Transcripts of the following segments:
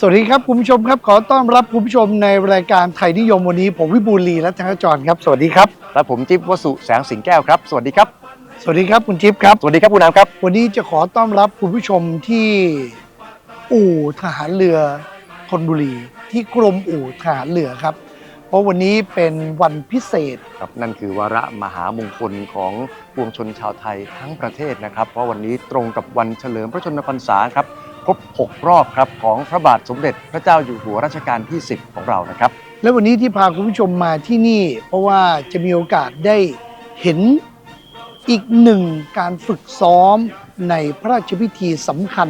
สวัสดีครับคุณผู้ชมครับขอต้อนรับคุณผู้ชมในรายการไทยนิยมวันนี้ ผมวิบูลย์ลีและธนจรครับสวัสดีครับ และผมจิ๊บวสุแสงสิงแก้วครับ สวัสดีครับ สวัสดีครับคุณจิ๊บครับ สวัสดีครับคุณน้ำครับ วันนี้จะขอต้อนรับคุณผู้ชมที่อู่ทหารเรือธนบุรี ที่กรมอู่ทหารเรือครับ เพราะวันนี้เป็นวันพิเศษ ครับนั่นคือวาระมหามงคลของปวงชนชาวไทยทั้งประเทศนะครับ เพราะวันนี้ตรงกับวันเฉลิมพระชนมพรรษาครับ ครบ 6 รอบครับของพระบาทสมเด็จพระเจ้าอยู่หัวรัชกาลที่ 10 ของเรานะครับ และวันนี้ที่พาคุณผู้ชมมาที่นี่ เพราะว่าจะมีโอกาสได้เห็นอีกหนึ่งการฝึกซ้อมในพระราชพิธีสำคัญ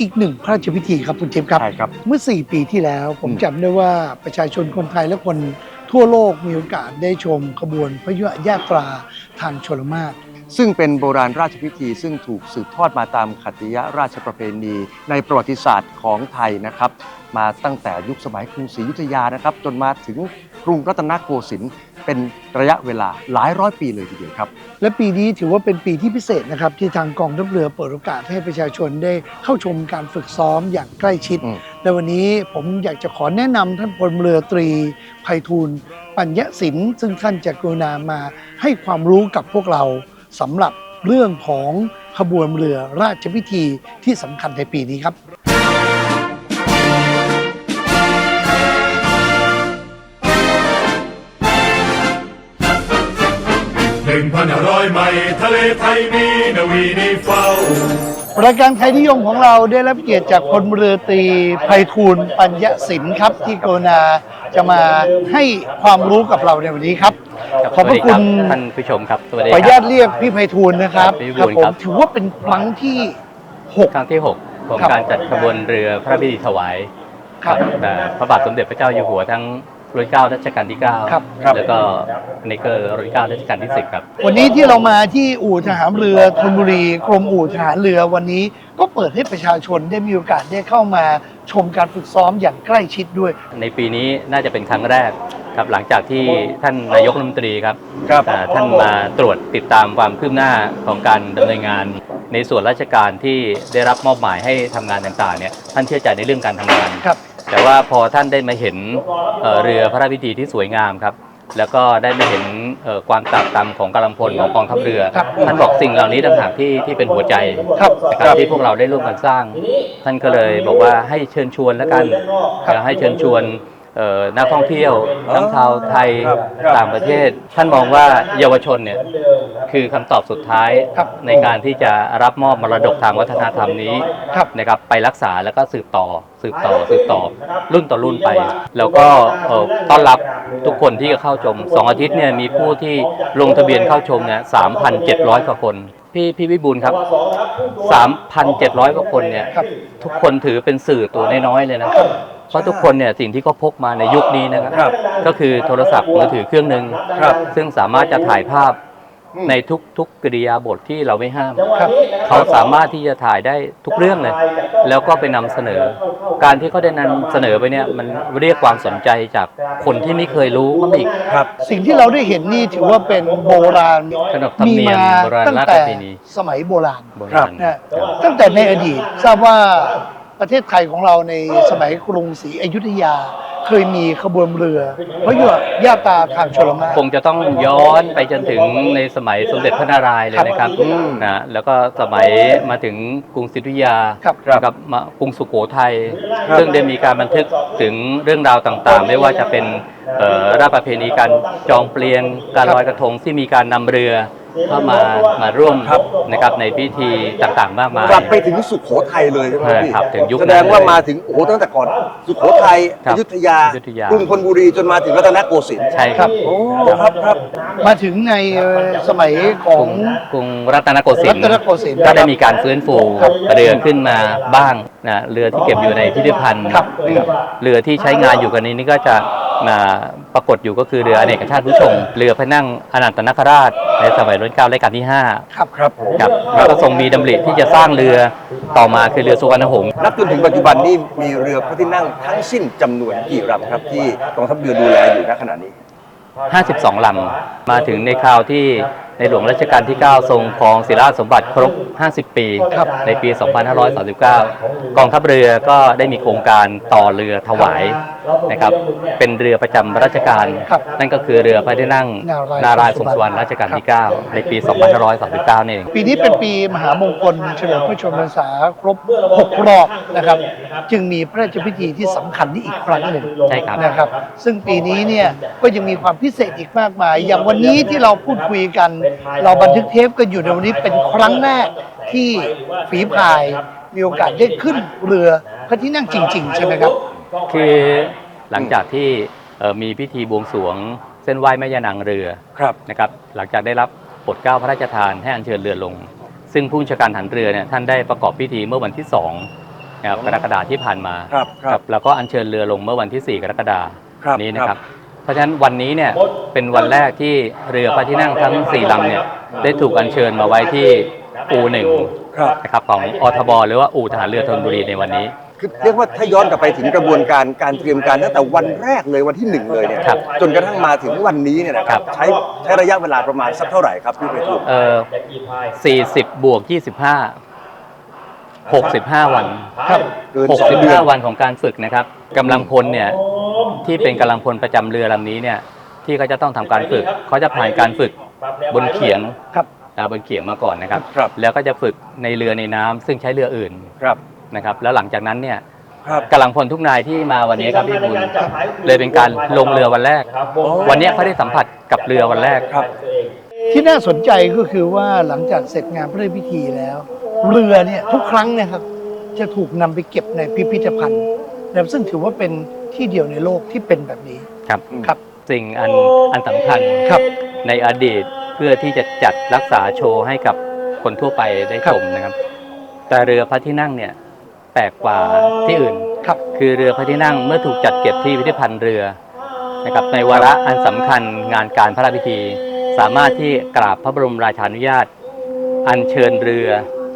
อีกหนึ่งพระราชพิธีครับคุณเจมส์ครับ ใช่ครับ เมื่อ 4 ปีที่แล้ว ผมอืม จำได้ว่าประชาชนคนไทยและคนทั่วโลกมีโอกาสได้ชมขบวนพระยุหญาตราทางชลมาร ซึ่งเป็นโบราณราชพิธี ซึ่งถูกสืบทอดมาตามขัตติยราชประเพณี ในประวัติศาสตร์ของไทยนะครับ มาตั้งแต่ยุคสมัยกรุงศรีอยุธยานะครับ จนมาถึงกรุงรัตนโกสินทร์เป็นระยะเวลาหลายร้อยปีเลยทีเดียวครับ และปีนี้ถือว่าเป็นปีที่พิเศษนะครับ ที่ทางกองทัพเรือเปิดโอกาสให้ประชาชนได้เข้าชมการฝึกซ้อมอย่างใกล้ชิด อืม และวันนี้ผมอยากจะขอแนะนำท่านพลเรือตรีไพฑูรย์ปัญญสินซึ่งท่านจะกรุณามาให้ความรู้กับพวกเรา สำหรับเรื่องของขบวนเรือราชพิธีที่สำคัญในปีนี้ครับ หนึ่งพันห้าร้อยใหม่ทะเลไทยมีนาวีนีเฝ้า รายการไทยนิยมของเราได้รับเกียรติจากพลเรือตรีไพฑูรย์ปัญญสินครับ ที่กรุณาจะมาให้ความรู้กับเราในวันนี้ครับครับขอบพระคุณ สวัสดีรับท่านผู้ชมครับสวัสดีขออนุญาตครับเรียกพี่ไพฑูรย์นะครับพี่ไพครับฑูรย์ผมครับ ถือว่าเป็นครั้งที่หกครั้งที่ 6 ของครับการจัดขบวนเรือพระพิธีถวายครับ แต่พระบาทสมเด็จพระเจ้าอยู่หัวทั้ง รัชกาลรัชกาลที่9ครับ แล้วก็ในเกอร์รัชกาลรัชกาลที่10ครับ วันนี้ที่เรามาที่อู่ทหารเรือธนบุรีกรมอู่ทหารเรือวันนี้ก็เปิดให้ประชาชนได้มีโอกาสได้เข้ามาชมการฝึกซ้อมอย่างใกล้ชิดด้วย ในปีนี้น่าจะเป็นครั้งแรกครับหลังจากที่ท่านนายกรัฐมนตรีครับครับอ่าท่านมาตรวจติดตามความคืบหน้าของการดำเนินงาน ในส่วนราชการที่ได้รับมอบหมายให้ทำงานต่างๆเนี่ยท่านเชื่อใจในเรื่องการทำงานครับ แต่ว่าพอท่านได้มาเห็นเอ่อเรือพระราชพิธีที่สวยงามครับ แล้วก็ได้มาเห็นเอ่อความตรากตรำของกำลังพลของกองทัพเรือครับท่านบอกสิ่งเหล่านี้ต่างหากที่ที่เป็นหัวใจครับนะครับที่พวกเราได้ร่วมกันสร้าง ท่านก็เลยบอกว่าให้เชิญชวนแล้วกันครับเอ่อให้เชิญชวนเอ่อ นักท่องเที่ยวทั้งชาวไทยครับต่างประเทศ ท่านมองว่าเยาวชนเนี่ยคือคำตอบสุดท้ายครับในการที่จะรับมอบมรดกทางวัฒนธรรมนี้ครับนะครับไปรักษาแล้วก็สืบต่อ สืบต่อสืบต่อ รุ่นต่อรุ่นไป แล้วก็เอ่อต้อนรับทุกคนที่จะเข้าชมสองอาทิตย์เนี่ยมีผู้ที่ลงทะเบียนเข้าชมเนี่ย3,700กว่าคนพี่พี่วิบูลย์ครับ 3,700 กว่าคนเนี่ยครับทุกคนถือเป็นสื่อตัวน้อยๆเลยนะ เพราะทุกคนเนี่ยสิ่งที่เขาพกมาในยุคนี้นะครับครับก็คือโทรศัพท์มือถือเครื่องหนึ่งครับซึ่งสามารถจะถ่ายภาพในทุกๆกิริยาบทที่เราไม่ห้ามครับเขาสามารถที่จะถ่ายได้ทุกเรื่องเลย แล้วก็ไปนำเสนอ การที่เขาได้นำเสนอไปเนี่ยมันเรียกความสนใจจากคนที่ไม่เคยรู้ก็อีกครับ สิ่งที่เราได้เห็นนี่ถือว่าเป็นโบราณขนบธรรมเนียมมาโบราณตั้งราชแต่ประเพณีสมัยโบราณโบราณนะตั้งแต่ในอดีตทราบว่า ประเทศไทยของเราในสมัยกรุงศรีอยุธยา เคยมีขบวนเรือพระยุหญาตราทางชลมารคงจะต้องย้อนไปจนถึงในสมัยสมเด็จพระนารายณ์เลยนะครับอืมนะแล้วก็สมัยมาถึงกรุงศรีอยุธยาครับนะครับมากรุงสุโขทัยซึ่งได้มีการบันทึกถึงเรื่องราวต่างๆ ไม่ว่าจะเป็นเอ่อราชประเพณีการจองเปลียงการลอยกระทงที่มีการนำเรือ เข้ามามาร่วมครับนะครับในพิธีต่างๆ มากมายกลับไปถึงสุโขทัยเลยใช่ไหมพี่ครับถึงยุคนั้นแสดงว่ามาถึงโอ้โหตั้งแต่ก่อน สุโขทัยครับอยุธยาอยุธยากรุงธนบุรีจนมาถึงรัตนโกสินทร์ใช่ครับโอ้ครับครับมาถึงในสมัยของกรุงรัตนโกสินทร์รัตนโกสินทร์ก็ได้มีการฟื้นฟูครับเรือขึ้นมาบ้างนะเรือที่เก็บอยู่ในพิพิธภัณฑ์ครับนะครับเรือที่ใช้งานอยู่กันนี้นี่ก็จะมา ปรากฏอยู่ก็คือเรืออเนกชาติผู้ชง เรือพระนั่งอนันตนาคราช ในสมัยรัชกาลรัชกาลที่ห้าครับครับผมครับแล้วก็ทรงมีดำริที่จะสร้างเรือต่อมาคือเรือสุวรรณหงษ์นับจนถึงปัจจุบันนี้มีเรือพระที่นั่งทั้งสิ้นจำนวนกี่ลำครับที่กองทัพเรือดูแลอยู่ณขณะนี้ 52 ลำ มาถึงในคราวที่ในหลวงรัชกาลที่ 9 ทรงครองศิลาสมบัติครบ 50 ปี ในปี 2539 กองทัพเรือก็ได้มีโครงการต่อเรือถวาย นะครับเป็นเรือประจำรัชกาลครับนั่นก็คือเรือพระที่นั่งนารายณ์นารายณ์ทรงสุวรรณรัชกาลที่ 9 ในปี 2539 นี่เอง ปีนี้เป็นปีมหามงคลเฉลิมพระชนมพรรษาครบ 6 รอบนะครับ จึงมีพระราชพิธีที่สำคัญนี้อีกครั้งหนึ่งใช่ครับนะครับ ซึ่งปีนี้เนี่ยก็ยังมีความพิเศษอีกมากมาย อย่างวันนี้ที่เราพูดคุยกัน เราบันทึกเทปกันอยู่ในวันนี้เป็นครั้งแรกที่ฝีพายมีโอกาสได้ขึ้นเรือพระที่นั่งจริง ๆ ใช่ไหมครับ คือหลังจากที่เอ่อมีพิธีบวงสรวงเส้นไหว้แม่ยานางเรือครับนะครับ หลังจากได้รับโปรดเกล้าพระราชทานให้อัญเชิญเรือลง ซึ่งผู้บัญชาการฐานเรือเนี่ยท่านได้ประกอบพิธีเมื่อวันที่2นะครับกรกฎาคมที่ผ่านมาครับครับแล้วก็อัญเชิญเรือลงเมื่อวันที่ 4 กรกฎาครับนี้นะครับ เพราะฉะนั้นวันนี้เนี่ยเป็นวันแรกที่เรือพระที่นั่งทั้ง4ลำเนี่ยได้ถูกอัญเชิญมาไว้ที่อูหนึ่งครับนะครับของอทบหรือว่าอู่ทหารเรือธนบุรีในวันนี้ คือเรียกว่าถ้าย้อนกลับไปถึงกระบวนการการเตรียมการตั้งแต่วันแรกเลยวันที่หนึ่งเลยเนี่ยครับจนกระทั่งมาถึงวันนี้เนี่ยนะครับครับใช้ใช้ระยะเวลาประมาณสักเท่าไหร่ครับพี่ไปทูลเอ่อ40บวก25 65วันครับเกินสองเดือน65วันของการฝึกนะครับกำลังพลเนี่ยที่เป็นกำลังพลประจำเรือลำนี้เนี่ยที่เขาจะต้องทำการฝึกเขาจะผ่านการฝึกบนเขียงครับ อ่าบนเขียงมาก่อนนะครับ ครับ แล้วก็จะฝึกในเรือในน้ำซึ่งใช้เรืออื่น ครับ นะครับ แล้วหลังจากนั้นเนี่ยครับ กำลังพลทุกนายที่มาวันนี้ครับพี่บุญเลยเป็นการลงเรือวันแรก วันนี้เขาได้สัมผัสกับเรือวันแรก ครับ ที่น่าสนใจก็คือว่าหลังจากเสร็จงานพระราชพิธีแล้ว เรือเนี่ยทุกครั้งเนะครับ จะถูกนำไปเก็บในพิพิธภัณฑ์นะครับซึ่งถือว่าเป็นที่เดียวในโลกที่เป็นแบบนี้ ครับ ครับ สิ่งอันอันสำคัญครับ ในอดีตเพื่อที่จะจัดรักษาโชว์ให้กับคนทั่วไปได้ครัชบมนะครับ แต่เรือพระที่นั่งเนี่ยแปลกกว่าที่อื่นครับคือเรือพระที่นั่งเมื่อถูกจัดเก็บที่พิพิธภัณฑ์เรือนะครับในวาระอันสำคัญงานการพระราชพิธี สามารถที่กราบพระบรมราชานุญาต อัญเชิญเรือ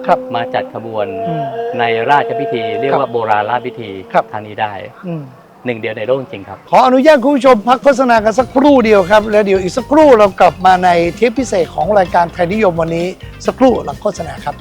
ครับมาจัดขบวนอืมในราชพิธี เรียกครัว่าบโบราณราชพิธีครับทางนี้ได้อืมหนึ่งเดียวในโลกจริงๆครับ ขออนุญาตคุณผู้ชมพักโฆษณากันสักครู่เดียวครับ แล้วเดี๋ยวอีกสักครู่เรากลับมาในเทปพิเศษของรายการไทยนิยมวันนี้ สักครู่หลังโฆษณาครับ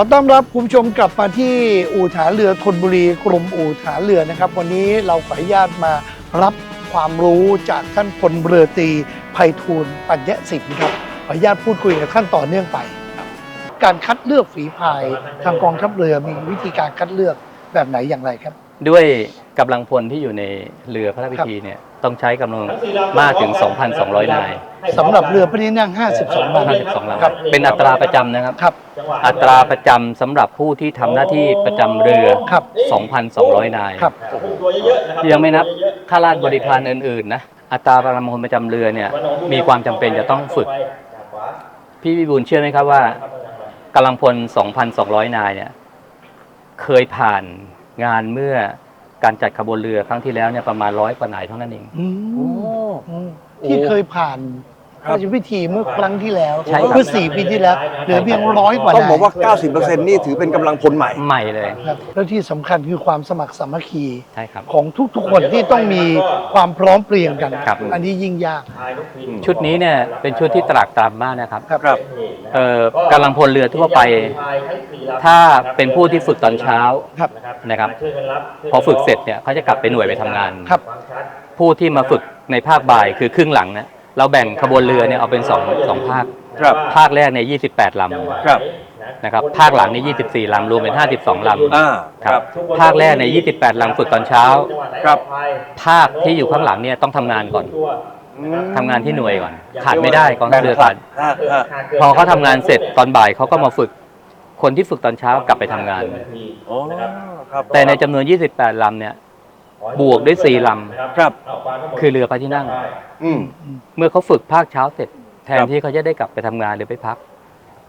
อต้อนรับคุณผู้ชมกลับมาที่อู่ฐานเรือธนบุรีกรมอู่ฐานเรือนะครับ วันนี้เราขออนุญาตมารับความรู้จากท่านพลเรือตรีไพฑูรย์ปัญญสิทธิ์ครับขออนุญาตพูดคุยกับท่านต่อเนื่องไปครับการคัดเลือกฝีพายทางกองทัพเรือมีวิธีการคัดเลือกแบบไหนอย่างไรครับ ด้วยกำลังพลที่อยู่ในเรือพระราชพิธีเนี่ยต้องใช้กำลังมากถึง 2,200 นาย สำหรับเรือพระที่นั่ง 52ลำ 52ลครับำเป็นอัตราประจำนะครับ ครับ อัตราประจำสำหรับผู้ที่ทำหน้าที่ประจำเรือ ครับ 2,200 นายครับ ยังไม่นับข้าราชบริพารอื่นๆนะอัตรากำลังพลประจำเรือเนี่ยมีความจำเป็นจะต้องฝึก พี่วิบูลย์เชื่อไหมครับว่ากำลังพล 2,200 นายเนี่ยเคยผ่าน งานเมื่อการจัดขบวนเรือครั้งที่แล้วเนี่ยประมาณร้อยกว่านายเท่านั้นเอง อืมอืมที่เคยผ่านพ ระราชพิธีเมื่อครั้งที่แล้วใช่ครับ เมื่อสี่ปีที่แล้วเหลือเพียงร้อยกว่าต้องบอกว่านย90%นี่ถือเป็นกำลังพลใหม่ ใหม่เลย ครับแล้วที่สำคัญคือความสมัครสามัคคี ใช่ครับ ของทุกๆคนที่ต้องมีความพร้อมเพรียงกัน ครับ อันนี้ยิ่งยาก ชุดนี้เนี่ยเป็นชุดที่ตรากตรำมากนะครับครับ ครับ เอ่อกำลังพลเรือทั่วไป ถ้าเป็นผู้ที่ฝึกตอนเช้าครับ นะครับ พอฝึกเสร็จเนี่ยเขาจะกลับไปหน่วยไปทำงาน ครับ ผู้ที่มาฝึกในภาคบ่ายคือครึ่งหลังนะ เราแบ่งขบวนเรือเนี่ยเอาเป็นสองสองภาค ครับ ภาคแรกเนี่ย28ลครับำนะครับ ภาคหลังนี่24 ลำ รวมเป็น 52 ลำอ่า ครับ ภาคแรกในย28 ลำฝึกตอนเช้า ครับ ภาคที่อยู่ข้างหลังเนี่ยต้องทำงานก่อน ทำงานที่หน่วยก่อน ขาดไม่ได้กองทัพเรือขาด ฮะฮะพอเขาทำงานเสร็จตอนบ่ายเขาก็มาฝึก คนที่ฝึกตอนเช้ากลับไปทำงานอ๋อครับแต่ในจำนวน 28 ลำเนี่ย บวกด้วย4ลครับำคือเรือพระที่นั่ง อืม เมื่อเขาฝึกภาคเช้าเสร็จ แทนครับที่เขาจะได้กลับไปทำงานหรือไปพัก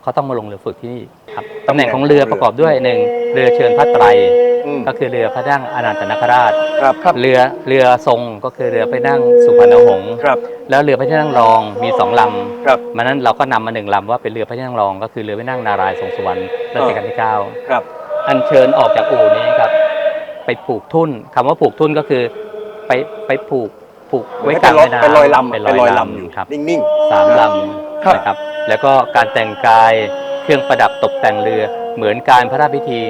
เขาต้องมาลงเรือฝึกที่นี่ครับตำแหน่งของเรือประกอบด้วยหนึ่งเรือเชิญพระไตร อืมก็คือเรือพระนั่งอนันตนาคราช ครับครับเรือเรือทรงก็คือเรือพระนั่งสุพรรณหงษ์ครับแล้วเรือพระที่นั่งรองมีสองลำครับ มันนั้นเราก็นำมาหนึ่งลำว่าเป็นเรือพระที่นั่งรองก็คือเรือพระที่นั่งนารายณ์ทรงสุวรรณรัชกาลที่เก้าครับ อัญเชิญออกจากอู่นี้ครับ ไปผูกทุ่นคำว่าผูกทุ่นก็คือไปไปผูกผูกไว้กลางแม่น้ำเป็นรอยลำเป็นรเป็นรออยยลำลำอยู่ครับนิ่งสามลครับำนะครับแล้วก็การแต่งกายเครื่องประดับตกแต่งเรือ เหมือนการพระราชพิธี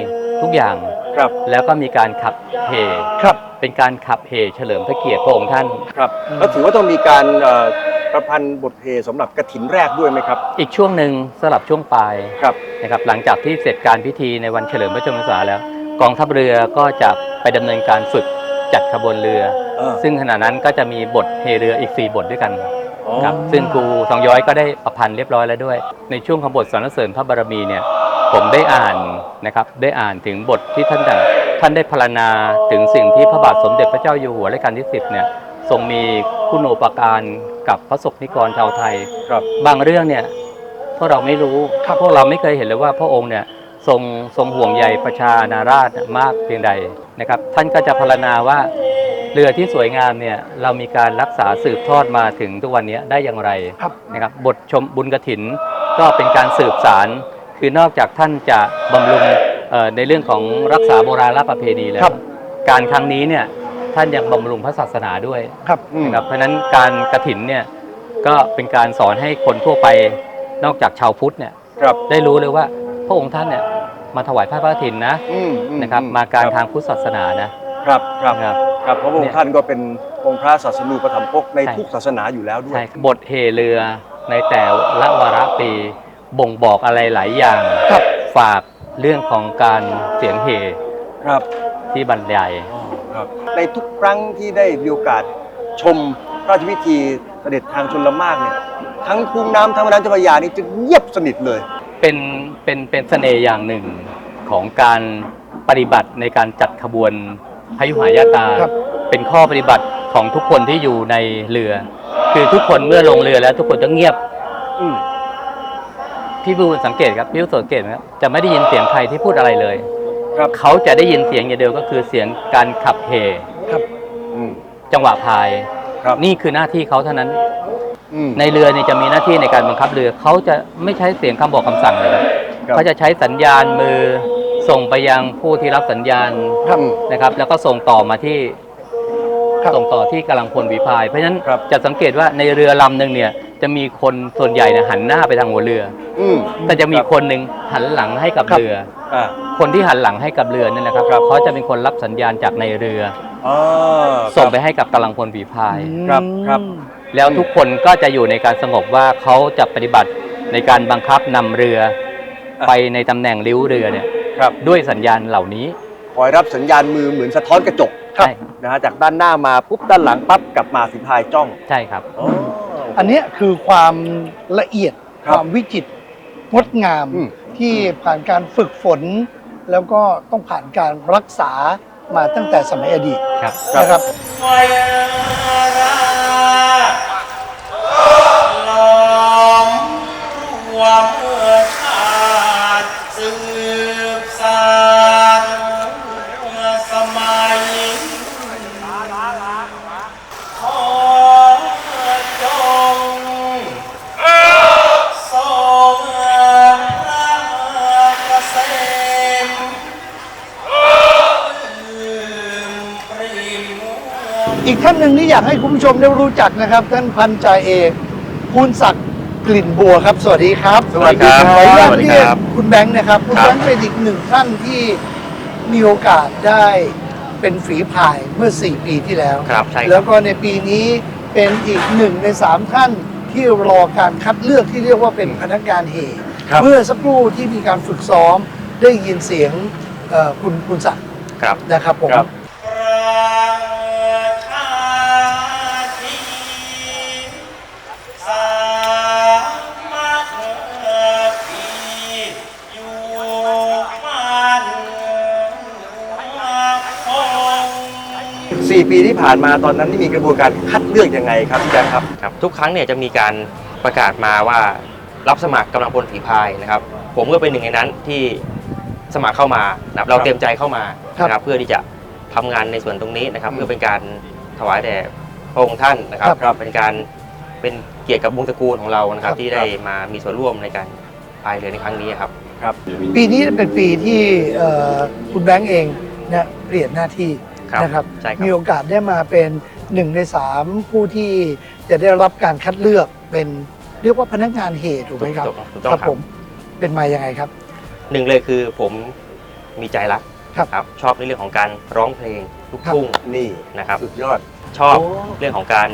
ทุกอย่างๆครับ แล้วก็มีการขับเฮครับ เป็นการขับเฮเฉลิมพระเกียรติพระองค์ท่าน ครับแล้วถือว่าต้องมีการเอ่อประพันธ์บทเพลงสำหรับกระถินแรกด้วยไหมครับ อีกช่วงหนึ่งสลับช่วงปลายครับนะครับหลังจากที่เสร็จการพิธีในวันเฉลิมพระชนมพรรษาแล้ว กองทัพเรือก็จะไปดำเนินการฝึกจัดขบวนเรือ เออ ซึ่งขณะนั้นก็จะมีบทเฮเรืออีก 4 บทด้วยกันอ๋อครับซึ่งครูทองย้อยก็ได้ประพันธ์เรียบร้อยแล้วด้วย ในช่วงของบทสรรเสริญพระบารมีเนี่ยผมได้อ่านนะครับได้อ่านถึงบทที่ท่านได้ท่านได้พรรณนาถึงสิ่งที่พระบาทสมเด็จพระเจ้าอยู่หัวรัชกาลที่ 10เนี่ยทรงมีคุณูปการกับพระสงฆ์นิกรชาวไทย ครับ บางเรื่องเนี่ยพวกเราไม่รู้ พวกเราไม่เคยเห็นเลยว่าพระองค์เนี่ย ทรงทรงห่วงใยประชานาราชเนี่ยมากเพียงใดนะครับ ท่านก็จะพรรณนาว่าเรือที่สวยงามเนี่ยเรามีการรักษาสืบทอดมาถึงทุกวันนี้ได้อย่างไรครับนะครับบทชมบุญกถินก็เป็นการสืบสาร คือนอกจากท่านจะบำรุงเอ่อในเรื่องของรักษาโบราณประเพณีแล้ครัวบการครั้งนี้เนี่ยท่านยังบำรุงพระศาสนาด้วยครับอืมนะครับเพราะฉะนั้นการกระถินเนี่ยก็เป็นการสอนให้คนทั่วไปนอกจากชาวพุทธเนี่ยครับได้รู้เลยว่าพระองค์ท่านเนี่ย มาถวายผ้าพระกฐินนะอืมอืนะครับอืมาการคบทางพุทธศาสนานะครับครับนะครับ ครับเพราะพระองเนี่ค์ยท่านก็เป็นองค์พระศาสนูปถัมภกในใช่ทุกศาสนาอยู่แล้วด้วย ใช่บทเฮเรือในแต่ละวาระปี บ่งบอกอะไรหลายอย่างครับ ฝากเรื่องของการเสียงเฮครับ ที่บรรยาย ครับในทุกครั้งที่ได้มีโอกาสชมพระราชพิธีเสด็จทางชนละมากเนี่ยทั้งคุ้งน้ำทั้งแม่น้ำเจ้าพระยานี่จะเงียบสนิทเลย เป็นเป็นเป็นเสน่ห์อย่างหนึ่งของการปฏิบัติในการจัดขบวนพยุหายาตราครับ เป็นข้อปฏิบัติของทุกคนที่อยู่ในเรือ คือทุกคนเมื่อลงเรือแล้วทุกคนจะเงียบ อืมพี่บูสังเกตครับพี่บูสังเกตไหมครับจะไม่ได้ยินเสียงใครที่พูดอะไรเลย ครับเขาจะได้ยินเสียงอย่างเดียวก็คือเสียงการขับเฮอืมจังหวะพาย ครับนี่คือหน้าที่เขาเท่านั้น อืม ในเรือเนี่ยจะมีหน้าที่ในการบังคับเรือเขาจะไม่ใช้เสียงคำบอกคำสั่งเลยครับครับเขาจะใช้สัญญาณมือส่งไปยังผู้ที่รับสัญญาณครับนะครับ แล้วก็ส่งต่อมาที่ครับส่งต่อที่กำลังพลวิพาย เพราะฉะนั้นครับ จะสังเกตว่าในเรือลำหนึ่งเนี่ยจะมีคนส่วนใหญ่เนี่ยหันหน้าไปทางหัวเรือ อืม แต่จะมีคนหนึ่งหันหลังให้กับครับเรือ อ่า คนที่หันหลังให้กับเรือนั่นนะครับครับ เขาจะเป็นคนรับสัญญาณจากในเรือ อ๋อส่งไปให้กับกำลังพลฝีพาย ครับครับ แล้วทุกคนก็จะอยู่ในการสงบว่าเขาจะปฏิบัติในการบังคับนำเรืออะไปในตำแหน่งริ้วเรือเนี่ยครับด้วยสัญญาณเหล่านี้ คอยรับสัญญาณมือเหมือนสะท้อนกระจกใช่นะฮะจากด้านหน้ามาปุ๊บด้านหลังปั๊บกลับมาฝีพายจ้องใช่ครับ อ๋อ อันเนี้ยคือความละเอียดครัคบวามวิจิตรงดงามอืม ที่ผ่านการฝึกฝน แล้วก็ต้องผ่านการรักษามาตั้งแต่สมัยอดีตครับ นะครับไานหนึ่งที่อยากให้คุณผู้ชมได้รู้จักนะครับ ท่านพันจ่าเอกภูนศักดิ์กลิ่นบัวครับ สวัสดีครับสวัสดีครับขออนุญาตสวัสดีเรียกครับคุณแบงค์นะครับคุณครับแบงค์เป็นอีกหนึ่งท่านที่มีโอกาสได้เป็นฝีพายเมื่อ 4 ปีที่แล้ว ครับใช่ครับ แล้วก็ในปีนี้เป็นอีกหนึ่งในสามท่านที่รอการคัดเลือกที่เรียกว่าเป็นพนักงานเหครับ เมื่อสักครู่ที่มีการฝึกซ้อมได้ยินเสียงเอ่อคุณคุณศักดิ์ครับ นะครับผมครับ 4 ปีที่ผ่านมาตอนนั้นนี่มีกระบวนการคัดเลือกยังไงครับพี่แบงค์ครับ ครับทุกครั้งเนี่ยจะมีการประกาศมาว่ารับสมัครกำลังพลฝีพายนะครับ ผมก็เป็นหนึ่งในนั้นที่สมัครเข้ามานะครับเราเตรียมใจเข้ามาครับนะครับ เพื่อที่จะทำงานในส่วนตรงนี้นะครับ อืมเพื่อเป็นการถวายแด่พระองค์ท่านนะครับครับ เป็นการเป็นเกียรติกับวงตระกูลของเรานะครับครับ ที่ได้มามีส่วนร่วมในการพายเรือในครั้งนี้ครับครับ ปีนี้เป็นปีที่เอ่อคุณแบงค์เองนะเปลี่ยนหน้าที่ ครับนะครับ ใช่ครับ มีโอกาสได้มาเป็นหนึ่งในสามผู้ที่จะได้รับการคัดเลือกเป็นเรียกว่าพนักงานเหตุถูกไหมครับถูกถูกต้องครับผมเป็นมายังไงครับ หนึ่งเลยคือผมมีใจรักครับครับ ชอบในเรื่องของการร้องเพลงลูกทุ่งนี่นะครับ สุดยอด ชอบโอ้ เรื่องของการ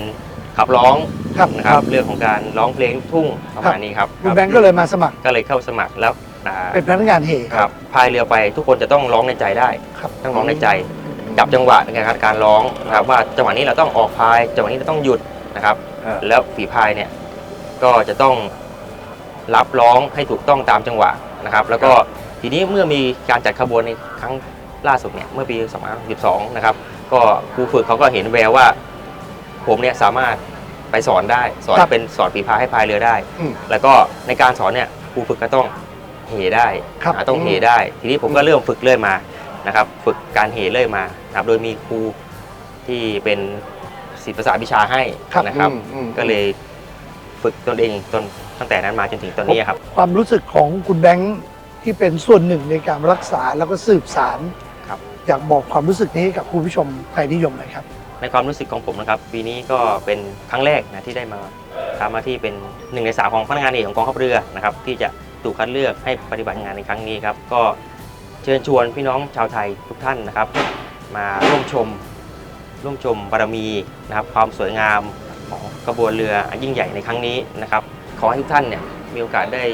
ขับร้องครับนะครับเรื่องของการร้องเพลงลูกทุ่งประมาณนี้ครับคุณแบงค์ก็เลยมาสมัครก็เลยเข้าสมัครแล้วอ่าเป็นพนักงานเหตุ ครับพายเรือไปทุกคนจะต้องร้องในใจได้ ครับ ต้องร้องในใจ จับจังหวะในการการร้องนะครับ ว่าจังหวะนี้เราต้องออกพายจังหวะนี้เราต้องหยุดนะครับ อ่า แล้วฝีพายเนี่ยก็จะต้องรับร้องให้ถูกต้องตามจังหวะนะครับ แล้วก็ทีนี้เมื่อมีการจัดขบวนในครั้งล่าสุดเนี่ยเมื่อปี2012นะครับ ก็ครูฝึกเขาก็เห็นแววว่า ผมเนี่ยสามารถไปสอนได้สอนครับ เป็นสอนฝีพายให้พายเรือได้ อืม แล้วก็ในการสอนเนี่ยครูฝึกก็ต้องเหได้ครับอ่าต้องเหได้ ทีนี้ผมก็เริ่มฝึกเรื่อยมา นะครับฝึกการเหเรื่อยมานะครับโดยมีครูที่เป็นศิษย์ภาษาวิชาให้ครับนะครับ อืมอืม ก็เลยฝึกตนเองจนตั้งแต่นั้นมาจนถึงตอนนี้ครับ ความรู้สึกของคุณแบงค์ที่เป็นส่วนหนึ่งในการรักษาแล้วก็สืบสารครับ อยากบอกความรู้สึกนี้กับคุณผู้ชมไทยนิยมหน่อยครับ ในความรู้สึกของผมนะครับปีนี้ก็เป็นครั้งแรกนะที่ได้มาทำหน้าที่เป็นหนึ่งในสามของพนักงานเอกของกองทัพเรือนะครับที่จะถูกคัดเลือกให้ปฏิบัติงานในครั้งนี้ครับก็ เชิญชวนพี่น้องชาวไทยทุกท่านนะครับ มาร่วมชมร่วมชมบารมีนะครับ ความสวยงามของกระบวนเรืออันยิ่งใหญ่ในครั้งนี้นะครับ ขอให้ทุกท่านเนี่ยมีโอกาสได้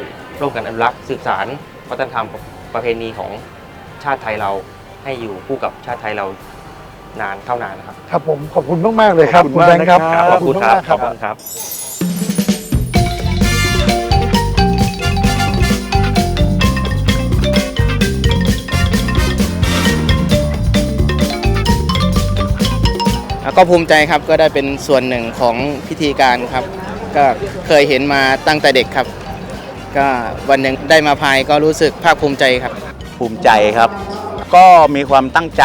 ร่วมกันอนุรักษ์สืบสารวัฒนธรรมประเพณีของชาติไทยเราให้อยู่คู่กับชาติไทยเรานานเท่านานนะครับ ครับผมขอบคุณมาก ๆ เลยครับ ขอบคุคุณณแบมากงค์ครับนะครับ ขอบคุณครับมากๆขอบคุณครับ ก็ภูมิใจครับก็ได้เป็นส่วนหนึ่งของพิธีการครับ ก็เคยเห็นมาตั้งแต่เด็กครับ ก็วันหนึ่งได้มาพายก็รู้สึกภาคภูมิใจครับ ภูมิใจครับ ก็มีความตั้งใจ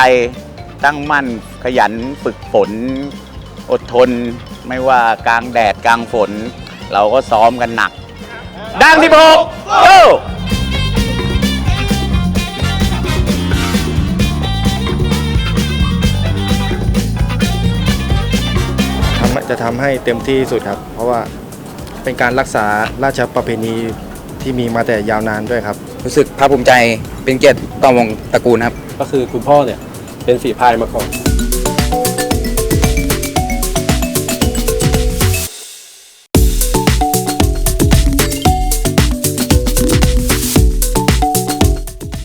ตั้งมั่นขยันฝึกฝน อดทน ไม่ว่ากลางแดดกลางฝน เราก็ซ้อมกันหนัก ดังที่บอกโย จะทำให้เต็มที่สุดครับ เพราะว่าเป็นการรักษาราชประเพณีที่มีมาแต่ยาวนานด้วยครับ รู้สึกภาคภูมิใจเป็นเกียรติต่อวงตระกูลครับ ก็คือคุณพ่อเนี่ยเป็นฝีพายมาก่อน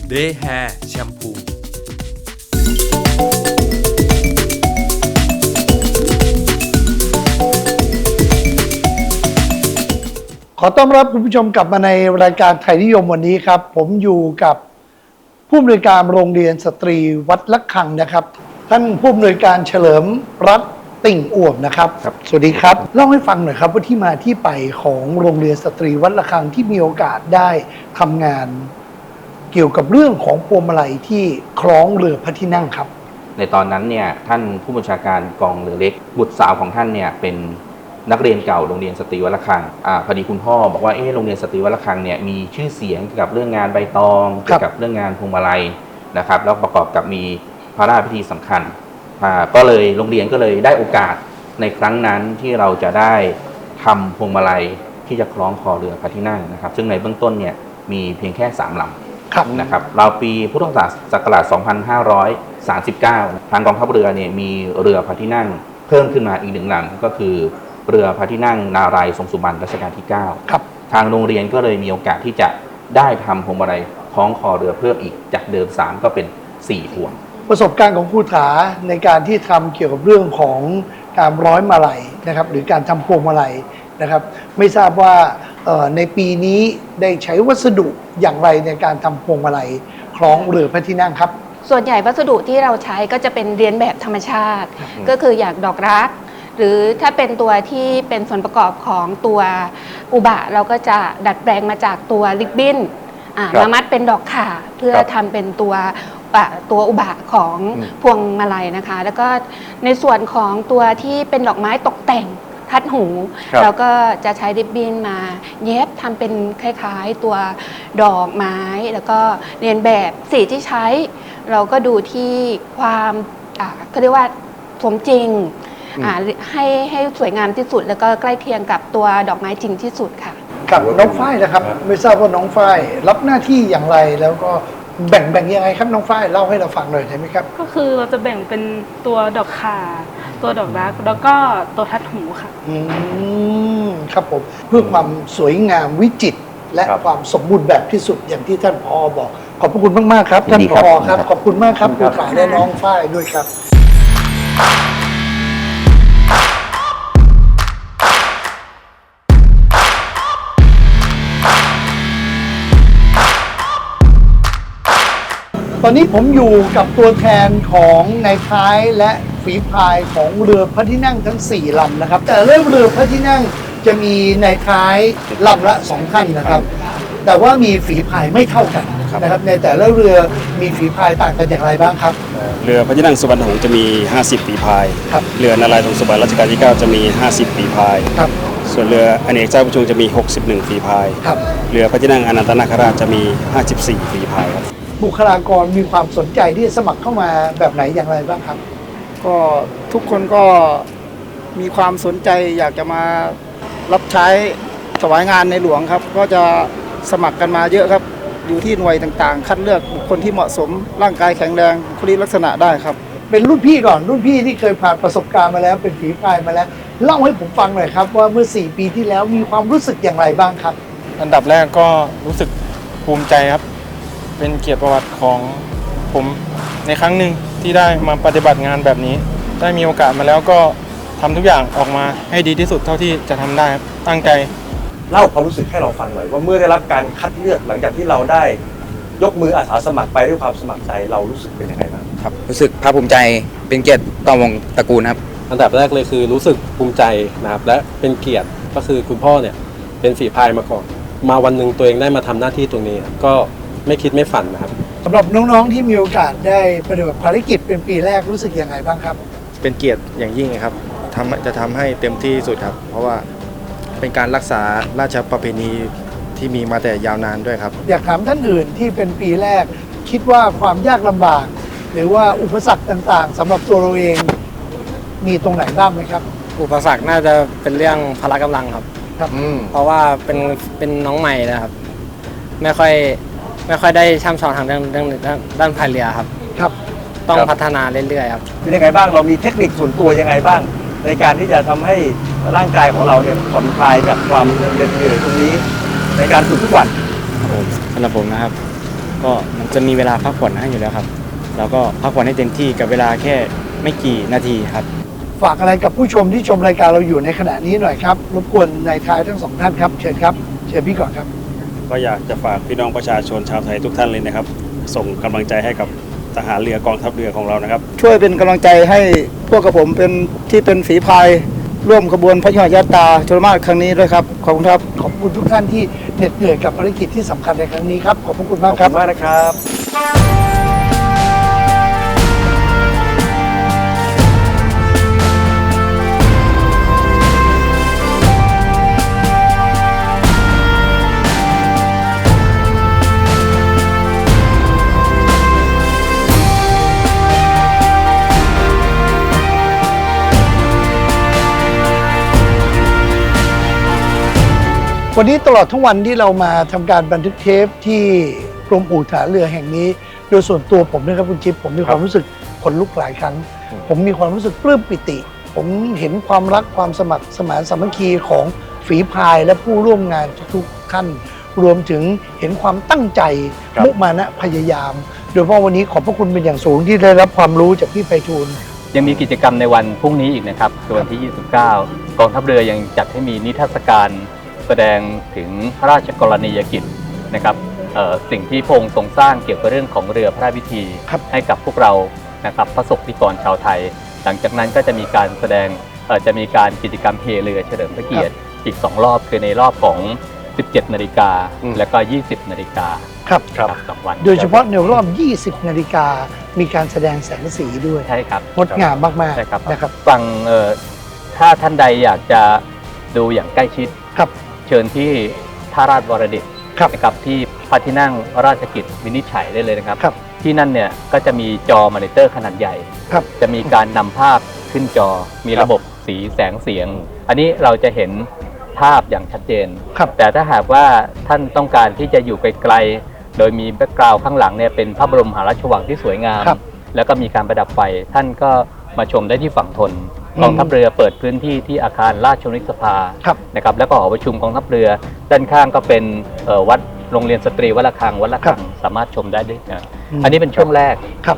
เด อต้อนรับคุณผู้ชมกลับมาในรายการไทยนิยมวันนี้ครับ ผมอยู่กับผู้อำนวยการโรงเรียนสตรีวัดละคังนะครับ ท่านผู้อำนวยการเฉลิมรัตน์ติ่งอ่วมนะครับ สวัสดีครับเล่าให้ฟังหน่อยครับว่าที่มาที่ไปของโรงเรียนสตรีวัดละคังที่มีโอกาสได้ทำงาน เกี่ยวกับเรื่องของพวงมาลัยที่คล้องเรือพระที่นั่งครับ ในตอนนั้นเนี่ยท่านผู้บัญชาการกองเรือเล็กบุตรสาวของท่านเนี่ยเป็น นักเรียนเก่าโรงเรียนสตรีวัดระฆังอ่าพอดีคุณพ่อบอกว่าเออโรงเรียนสตรีวัดระฆังเนี่ยมีชื่อเสียงเกี่ยวกับเรื่องงานใบตองครัเกี่บยวกับเรื่องงานพวงมาลัยนะครับ แล้วประกอบกับมีพระราชพิธีสำคัญอ่าก็เลยโรงเรียนก็เลยได้โอกาสในครั้งนั้นที่เราจะได้ทำพวงมาลัยที่จะคล้องคอเรือพระที่นั่งนะครับ ซึ่งในเบื้องต้นเนี่ยมีเพียงแค่สามลำครับนะครับราวปีพุทธศักราช 2539 ทางกองทัพเรือเนี่ยมีเรือพระที่นั่งเพิ่มขึ้นมาอีกหนึ่งลำก็คือ เรือพระที่นั่งนารายณ์ทรงสุบรรณรัชกาลที่ครับ9ทางโรงเรียนก็เลยมีโอกาสที่จะได้ทำพวงมาลัยคล้องคอเรือเพิ่มอีกจากเดิม 3 ก็เป็น 4 พวง ประสบการณ์ของครูถาในการที่ทำเกี่ยวกับเรื่องของการร้อยมาลัยนะครับหรือการทำพวงมาลัยนะครับ ไม่ทราบว่าเอ่อในปีนี้ได้ใช้วัสดุอย่างไรในการทำพวงมาลัยคล้องเรือพระที่นั่งครับ ส่วนใหญ่วัสดุที่เราใช้ก็จะเป็นเรียนแบบธรรมชาติ ก็คืออย่างดอกรัก หรือถ้าเป็นตัวที่เป็นส่วนประกอบของตัวอุบะเราก็จะดัดแปลงมาจากตัวริบบิ้นอ่าครับมามัดเป็นดอกข่าเพื่อครับทำเป็นตัวอะตัวอุบะของอืม พวงมาลัยนะคะ แล้วก็ในส่วนของตัวที่เป็นดอกไม้ตกแต่งทัดหู ครับ เราก็จะใช้ริบบิ้นมาเย็บทำเป็นคล้ายๆตัวดอกไม้ แล้วก็เรียนแบบสีที่ใช้ เราก็ดูที่ความอ่าเขาเรียกว่าสมจริงอ่า ให้ให้สวยงามที่สุด แล้วก็ใกล้เคียงกับตัวดอกไม้จริงที่สุดค่ะ กับน้องฝ้ายนะครับ ไม่ทราบว่าน้องฝ้ายรับหน้าที่อย่างไรแล้วก็แบ่งแบ่งยังไงครับน้องฝ้ายเล่าให้เราฟังหน่อยได้ไหมครับ ก็คือเราจะแบ่งเป็นตัวดอกข่าตัวดอกรัก แล้วก็ตัวทัดหูค่ะอืมครับผมเพื่อความสวยงามวิจิตรและครับความสมบูรณ์แบบที่สุดอย่างที่ท่านพอบอก ขอบพระคุณมากๆครับยิท่านนดีพครับอครับครับ ขอบคุณมากครับขอบคคุรูณครับขาและน้องฝ้ายด้วยครับ ตอนนี้ผมอยู่กับตัวแทนของนายท้ายและฝีพายของเรือพระที่นั่งทั้ง 4ลำนะครับ แต่เรื่องเรือพระที่นั่งจะมีนายท้ายลำละสองท่านนะครับ แต่ว่ามีฝีพายไม่เท่ากันนะครับ ในแต่ละเรือมีฝีพายต่างกันอย่างไรบ้างครับ เรือพระที่นั่งสุวรรณหงส์จะมี 50 ปีพาย ครับ เรือนารายณ์ทรงสุบรรณรัชกาลที่ 9 จะมี 50 ปีพาย ครับ ส่วนเรืออเนกเจ้าประชุมจะมี 61 ฝีพาย ครับ เรือพระที่นั่งอนันตนาคราชจะมี 54 ฝีพายครับ บุคลากรมีความสนใจที่จะสมัครเข้ามาแบบไหนอย่างไรบ้างครับ ก็ทุกคนก็มีความสนใจอยากจะมารับใช้ถวายงานในหลวงครับ ก็จะสมัครกันมาเยอะครับ อยู่ที่หน่วยต่างๆ คัดเลือกบุคคลที่เหมาะสมร่างกายแข็งแรงบุคลิกลักษณะได้ครับ เป็นรุ่นพี่ก่อนรุ่นพี่ที่เคยผ่านประสบการณ์มาแล้วเป็นฝีพายมาแล้ว เล่าให้ผมฟังหน่อยครับ ว่าเมื่อ 4 ปีที่แล้วมีความรู้สึกอย่างไรบ้างครับ อันดับแรกก็รู้สึกภูมิใจครับ เป็นเกียรติประวัติของผมในครั้งหนึ่งที่ได้มาปฏิบัติงานแบบนี้ ได้มีโอกาสมาแล้วก็ทำทุกอย่างออกมาให้ดีที่สุดเท่าที่จะทำได้ครับตั้งใจเล่าความรู้สึกให้เราฟังหน่อยว่าเมื่อได้รับการคัดเลือกหลังจากที่เราได้ยกมืออาสาสมัครไปด้วยความสมัครใจเรารู้สึกเป็นยังไงบ้างครับรู้สึกภาคภูมิใจเป็นเกียรติต่อวงตระกูลครับอันดับแรกเลยคือรู้สึกภูมิใจนะครับและเป็นเกียรติก็คือคุณพ่อเนี่ยเป็นฝีพายมาก่อน มาวันหนึ่งตัวเองได้มาทำหน้าที่ตรงนี้ครับก็ ไม่คิดไม่ฝันนะครับ สำหรับน้องๆที่มีโอกาสได้ปฏิบัติภารกิจเป็นปีแรกรู้สึกยังไงบ้างครับ เป็นเกียรติอย่างยิ่งนะครับทำจะทำให้เต็มที่สุดครับ เพราะว่าเป็นการรักษาราชประเพณีที่มีมาแต่ยาวนานด้วยครับ อยากถามท่านอื่นที่เป็นปีแรก คิดว่าความยากลำบาก หรือว่าอุปสรรคต่างๆสำหรับตัวเราเองมีตรงไหนบ้างไหมครับ อุปสรรคน่าจะเป็นเรื่องพละกำลังครับครับเพราะว่าเป็นเป็นน้องใหม่นะครับ ไม่ค่อย ไม่ค่อยได้ช่ำชองทางเรื่องเรื่องด้านด้านพายเรือครับ ครับต้องครับ พัฒนาเรื่อยๆครับ เป็นยังไงบ้างเรามีเทคนิคส่วนตัวยังไงบ้าง ในการที่จะทำให้ร่างกายของเราเนี่ยผ่อนคลายจากความเหน็ดเหนื่อยตรงนี้ ในการฝึกทุกวันสำหรับผมนะครับ ก็มันจะมีเวลาพักผ่อนให้อยู่แล้วครับเราก็พักผ่อนให้เต็มที่กับเวลาแค่ไม่กี่นาทีครับ ฝากอะไรกับผู้ชมที่ชมรายการเราอยู่ในขณะนี้หน่อยครับรบกวนนายท้ายทั้งสองท่านครับ เชิญครับ เชิญพี่ก่อนครับ ก็อยากจะฝากพี่น้องประชาชนชาวไทยทุกท่านเลยนะครับ ส่งกำลังใจให้กับทหารเรือกองทัพเรือของเรานะครับ ช่วยเป็นกำลังใจให้พวกกับผมเป็นที่เป็นฝีพายร่วมขบวนพระยุหยาตราชลมาศครั้งนี้ด้วยครับ ขอบคุณครับ ขอบคุณทุกท่านที่เหน็ดเหนื่อยกับภารกิจที่สำคัญในครั้งนี้ครับ ขอบพระคุณมากครับ ขอบคุณมากนะครับ วันนี้ตลอดทั้งวันที่เรามาทำการบันทึกเทปที่กรมอู่ฐานเรือแห่งนี้ โดยส่วนตัวผมนะครับคุณจิ๊บผมมีความรู้สึกขนลุกหลายครั้ง ผมมีความรู้สึกปลื้มปิติ ผมเห็นความรักความสมัครสมานสามัคคีของฝีพายและผู้ร่วมงานทุกๆท่านรวมถึงเห็นความตั้งใจครับมุมานะพยายาม โดยเฉพาะวันนี้ขอบพระคุณเป็นอย่างสูงที่ได้รับความรู้จากพี่ไพฑูรย์ยังมีกิจกรรมในวันพรุ่งนี้อีกนะครับคือวันที่ 29 กองทัพเรือยังจัดให้มีนิทรรศการ แสดงถึงพระราชกรณียกิจนะครับเอ่อสิ่งที่พระองค์ทรงสร้างเกี่ยวกับเรื่องของเรือพระราชพิธีให้กับพวกเรานะครับพระสงฆ์นิกรชาวไทย หลังจากนั้นก็จะมีการแสดงเอ่อจะมีการกิจกรรมเฮเรือเฉลิมพระเกียรติอีก 2 รอบคือในรอบของ 17 นาฬิกาและก็ 20 นาฬิกาครับครับสองวันโดยเฉพาะในรอบ 20 นาฬิกามีการแสดงแสงสีด้วยใช่ครับงดงามมากใช่ครับๆนะครับฟังเอ่อถ้าท่านใดอยากจะดูอย่างใกล้ชิดครับ เชิญที่ท่าราชวรดิตนะครับที่พระที่นั่งราชกิจวินิจฉัยได้เลยนะครับ ครับที่นั่นเนี่ยก็จะมีจอมอนิเตอร์ขนาดใหญ่ ครับ จะมีการนำภาพขึ้นจอ มีระบบสีแสงเสียง อันนี้เราจะเห็นภาพอย่างชัดเจนแต่ถ้าหากว่าท่านต้องการที่จะอยู่ไกลๆ โดยมีแบ็กกราวด์ข้างหลังเนี่ยเป็นพระบรมมหาราชวังที่สวยงาม ครับแล้วก็มีการประดับไฟ ท่านก็มาชมได้ที่ฝั่งทนอืม กองทัพเรือเปิดพื้นที่ที่อาคารราชวนิสภาครับนะครับแล้วก็หอประชุมกองทัพเรือ ด้านข้างก็เป็นเอ่อวัดโรงเรียนสตรีวัดละคังวัดละคังสามารถชมได้ด้วยนะอืมอันนี้เป็นช่วงแรกครับ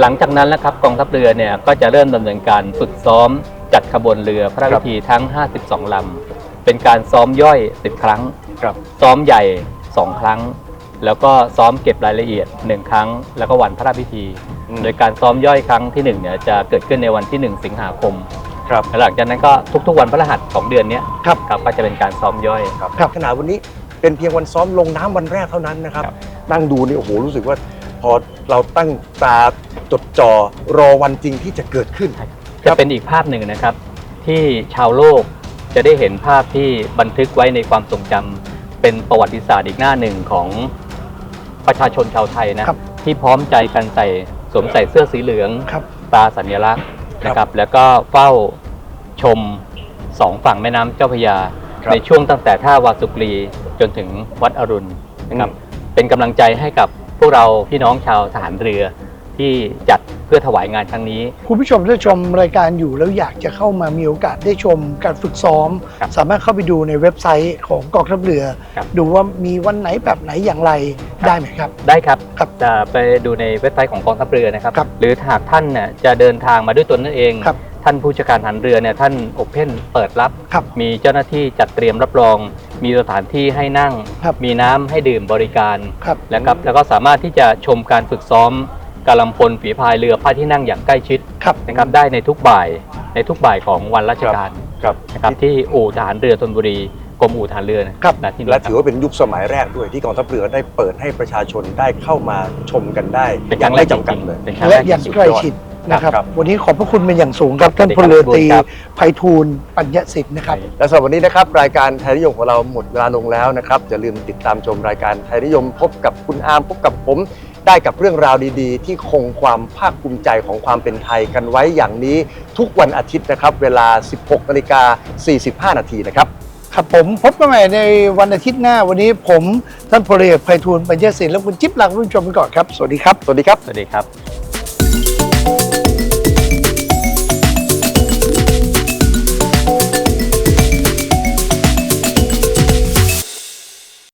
หลังจากนั้นนะครับกองทัพเรือเนี่ยก็จะเริ่มดำเนินการฝึกซ้อมจัดขบวนเรือพระราชพิธีทั้ง 52ลำเป็นการซ้อมย่อย 10 ครั้งซ้อมใหญ่ 2 ครั้ง แล้วก็ซ้อมเก็บรายละเอียด 1 ครั้ง แล้วก็วันพระราชพิธีโดยการซ้อมย่อยครั้งที่1เนี่ยจะเกิดขึ้นในวันที่ 1 สิงหาคมครับหลังจากนั้นก็ทุกๆ วันพฤหัสของเดือนเนี้ยครับ ก็จะเป็นการซ้อมย่อย ครับขนาดวันนี้เป็นเพียงวันซ้อมลงน้ำวันแรกเท่านั้นนะครับ นั่งดูนี่โอ้โหรู้สึกว่า พอเราตั้งตาจดจ่อรอวันจริงที่จะเกิดขึ้น จะเป็นอีกภาพหนึ่งนะครับ ที่ชาวโลกจะได้เห็นภาพที่บันทึกไว้ในความทรงจำเป็นประวัติศาสตร์อีกหน้าหนึ่งของ ประชาชนชาวไทยนะที่พร้อมใจกันใส่สวมใส่เสื้อสีเหลืองตราสัญลักษณ์นะครับ แล้วก็เฝ้าชมสองฝั่งแม่น้ำเจ้าพระยา ครับ ในช่วงตั้งแต่ท่าวาสุกรีจนถึงวัดอรุณนะครับ เป็นกำลังใจให้กับพวกเราพี่น้องชาวทหารเรือ ที่จัดเพื่อถวายงานครั้งนี้ คุณผู้ชมที่ชมรายการอยู่แล้วอยากจะเข้ามามีโอกาสได้ชมการฝึกซ้อมสามารถเข้าไปดูในเว็บไซต์ของกองทัพเรือดูว่ามีวันไหนแบบไหนอย่างไรได้ไหมครับ ได้ครับจะไปดูในเว็บไซต์ของกองทัพเรือนะครับหรือหากท่านเนี่ยจะเดินทางมาด้วยตนนั่นเองท่านผู้จัดการทหารเรือเนี่ยท่านโอเพนเปิดรับ มีเจ้าหน้าที่จัดเตรียมรับรอง มีสถานที่ให้นั่งมีน้ำให้ดื่มบริการแล้วครับแล้วก็สามารถที่จะชมการฝึกซ้อม กำลังพลฝีพายเรือพระที่นั่งอย่างใกล้ชิดนะครับได้ในทุกบ่ายในทุกบ่ายของวันราชการนะครับที่อู่ทหารเรือธนบุรีกรมอู่ทหารเรือนะครับณที่นี่และครับถือว่าเป็นยุคสมัยแรกด้วยที่กองทัพเรือได้เปิดให้ประชาชนได้เข้ามาชมกันได้เป็นอครั้ย่างงแรไม่กจำกัดเลยเป็นครั้งแรและกอย่างสุดใกล้ยอด ชิดนะครับ ครับ วันนี้ขอบพระคุณเป็นอย่างสูงครับท่านพลเรือตรีไพฑูรย์ปัญญสิทธิ์นะครับ และสำหรับวันนี้นะครับรายการไทยนิยมของเราหมดเวลาลงแล้วนะครับอย่าลืมติดตามชมรายการไทยนิยมพบกับคุณอาร์มพบกับผม ได้กับเรื่องราวดีๆ ที่คงความภาคภูมิใจของความเป็นไทยกันไว้อย่างนี้ทุกวันอาทิตย์นะครับ เวลา 16นาฬิกา45 นาทีนะครับ ครับผมพบกันใหม่ในวันอาทิตย์หน้าวันนี้ผมท่านพลเรือไพฑูรย์ปัญญสิทธิ์และคุณจิ๊บลาคุณผู้ชมไปก่อนครับ สวัสดีครับ สวัสดีครับ สวัสดีครับ